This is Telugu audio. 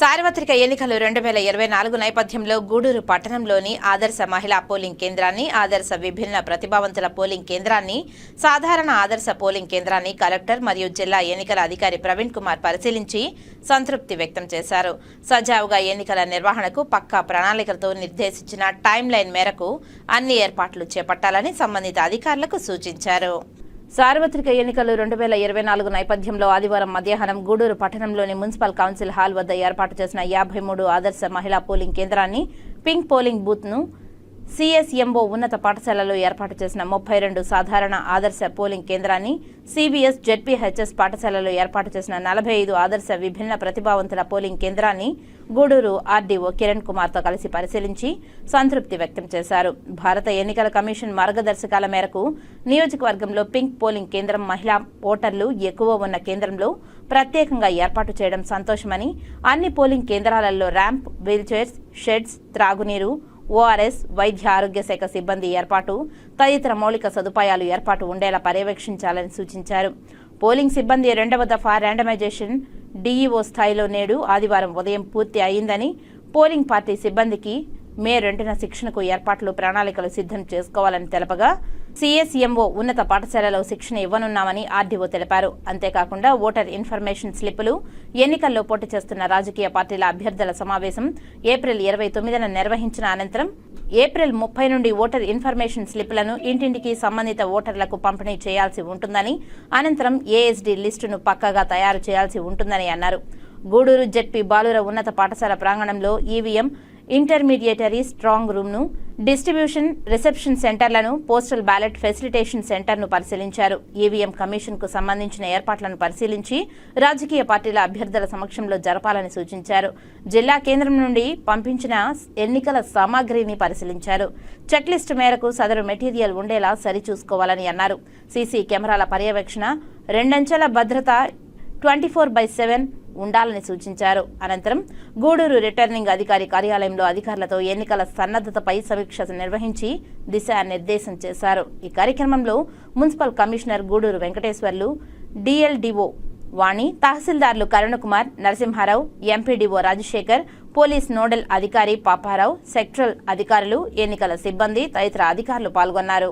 సార్వత్రిక ఎన్నికలు రెండు వేల ఇరవై నాలుగు నేపథ్యంలో గూడూరు పట్టణంలోని ఆదర్శ మహిళా పోలింగ్ కేంద్రాన్ని ఆదర్శ విభిన్న ప్రతిభావంతుల పోలింగ్ కేంద్రాన్ని సాధారణ ఆదర్శ పోలింగ్ కేంద్రాన్ని కలెక్టర్ మరియు జిల్లా ఎన్నికల అధికారి ప్రవీణ్ కుమార్ పరిశీలించి సంతృప్తి వ్యక్తం చేశారు. సజావుగా ఎన్నికల నిర్వహణకు పక్కా ప్రణాళికలతో నిర్దేశించిన టైం లైన్ మేరకు అన్ని ఏర్పాట్లు చేపట్టాలని సంబంధిత అధికారులకు సూచించారు. సార్వత్రిక ఎన్నికలు రెండు వేల ఇరవై నాలుగు నేపథ్యంలో ఆదివారం మధ్యాహ్నం గూడూరు పట్టణంలోని మున్సిపల్ కౌన్సిల్ హాల్ వద్ద ఏర్పాటు చేసిన యాభై మూడు ఆదర్శ మహిళా పోలింగ్ కేంద్రాన్ని పింక్ పోలింగ్ బూత్ను సిఎస్ఎంఓ ఉన్నత పాఠశాలలో ఏర్పాటు చేసిన ముప్పై రెండు సాధారణ ఆదర్శ పోలింగ్ కేంద్రాన్ని సిబిఎస్ జెడ్పీహెచ్ఎస్ పాఠశాలలో ఏర్పాటు చేసిన నలభై ఐదు ఆదర్శ విభిన్న ప్రతిభావంతుల పోలింగ్ కేంద్రాన్ని గూడూరు ఆర్డీఓ కిరణ్ కుమార్తో కలిసి పరిశీలించి సంతృప్తి వ్యక్తం చేశారు. భారత ఎన్నికల కమిషన్ మార్గదర్శకాల మేరకు నియోజకవర్గంలో పింక్ పోలింగ్ కేంద్రం మహిళా ఓటర్లు ఎక్కువ ఉన్న కేంద్రంలో ప్రత్యేకంగా ఏర్పాటు చేయడం సంతోషమని అన్ని పోలింగ్ కేంద్రాలలో ర్యాంప్ వీల్చైర్స్ షెడ్స్ త్రాగునీరు ఓఆర్ఎస్ వైద్య ఆరోగ్య శాఖ సిబ్బంది ఏర్పాటు తదితర మౌలిక సదుపాయాలు ఏర్పాటు ఉండేలా పర్యవేక్షించాలని సూచించారు. పోలింగ్ సిబ్బంది రెండవ దఫా ర్యాండమైజేషన్ డీఈఓ స్థాయిలో నేడు ఆదివారం ఉదయం పూర్తి అయిందని పోలింగ్ పార్టీ సిబ్బందికి మే రెండున శిక్షణకు ఏర్పాట్లు ప్రణాళికలు సిద్ధం చేసుకోవాలని తెలపగా సిఎస్ఎంఓ ఉన్నత పాఠశాలలో శిక్షణ ఇవ్వనున్నామని ఆర్డీఓ తెలిపారు. అంతేకాకుండా ఓటర్ ఇన్ఫర్మేషన్ స్లిప్పులు ఎన్నికల్లో పోటీ చేస్తున్న రాజకీయ పార్టీల అభ్యర్థుల సమావేశం ఏప్రిల్ ఇరవై తొమ్మిదిన నిర్వహించిన అనంతరం ఏప్రిల్ ముప్పై నుండి ఓటర్ ఇన్ఫర్మేషన్ స్లిప్లను ఇంటింటికి సంబంధిత ఓటర్లకు పంపిణీ చేయాల్సి ఉంటుందని అనంతరం ఏఎస్డీ లిస్టును పక్కగా తయారు చేయాల్సి ఉంటుందని అన్నారు. గూడూరు జెడ్పీ బాలుర ఉన్నత పాఠశాల ప్రాంగణంలో ఈవీఎం ఇంటర్మీడియటరీ స్ట్రాంగ్ రూమ్ను డిస్ట్రిబ్యూషన్ రిసెప్షన్ సెంటర్లను పోస్టల్ బ్యాలెట్ ఫెసిలిటేషన్ సెంటర్ను పరిశీలించారు. ఈవీఎం కమిషన్కు సంబంధించిన ఏర్పాట్లను పరిశీలించి రాజకీయ పార్టీల అభ్యర్థుల సమక్షంలో జరపాలని సూచించారు. జిల్లా కేంద్రం నుండి పంపించిన ఎన్నికల సామాగ్రిని పరిశీలించారు. చెక్లిస్ట్ మేరకు సదరు మెటీరియల్ ఉండేలా సరిచూసుకోవాలని అన్నారు. సీసీ కెమెరాల పర్యవేక్షణ రెండంచెల భద్రత ట్వంటీ ఫోర్ బై సెవెన్ ఉండాలని సూచించారు. అనంతరం గూడూరు రిటర్నింగ్ అధికారి కార్యాలయంలో అధికారులతో ఎన్నికల సన్నద్ధతపై సమీక్ష నిర్వహించి దిశానిర్దేశం చేశారు. ఈ కార్యక్రమంలో municipal commissioner Gudur Venkateswarlu DLDO Vani తహసీల్దార్లు Karunakumar Narasimharao MPDO Rajasekhar police nodal అధికారి పాపారావు సెక్టరల్ అధికారులు ఎన్నికల సిబ్బంది తదితర అధికారులు పాల్గొన్నారు.